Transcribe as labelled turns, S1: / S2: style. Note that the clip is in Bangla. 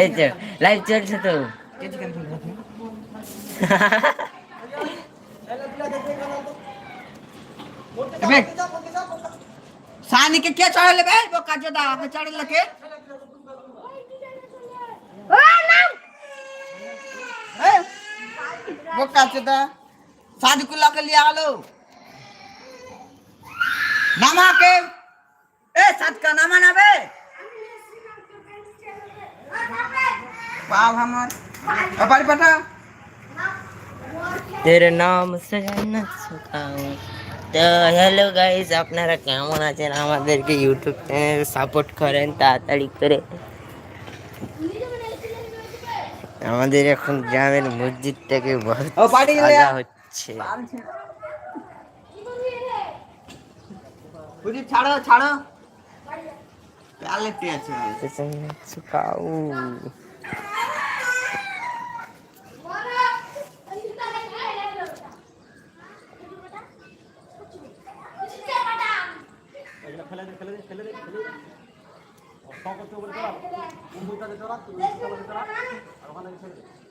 S1: এই তো লাইভ চলছে তো
S2: सानी के क्या चढ़ले बे वो काजदा के चढ़ले के ए वो काजदा शादी को ला के लिया लो नामा के ए साथ का नामा ना बे পাপ আমার ব্যাপারি পাটা
S1: তেরে নাম তো হ্যালো গাইজ আপনারা কেমন আছেন? আমাদেরকে ইউটিউব চ্যানেল সাপোর্ট করেন তাড়াতাড়ি করে। আমাদের এখন গ্রামের মসজিদ থেকে হচ্ছে।
S2: ছাড়ো ছাড়ো আছে। মসজিদ দে, খেলে দে, খেলে গেলে
S1: সাজা
S2: আর-
S1: হচ্ছে
S2: বুঝি ছাড়ো আর ওখানে আছে
S1: সুখাও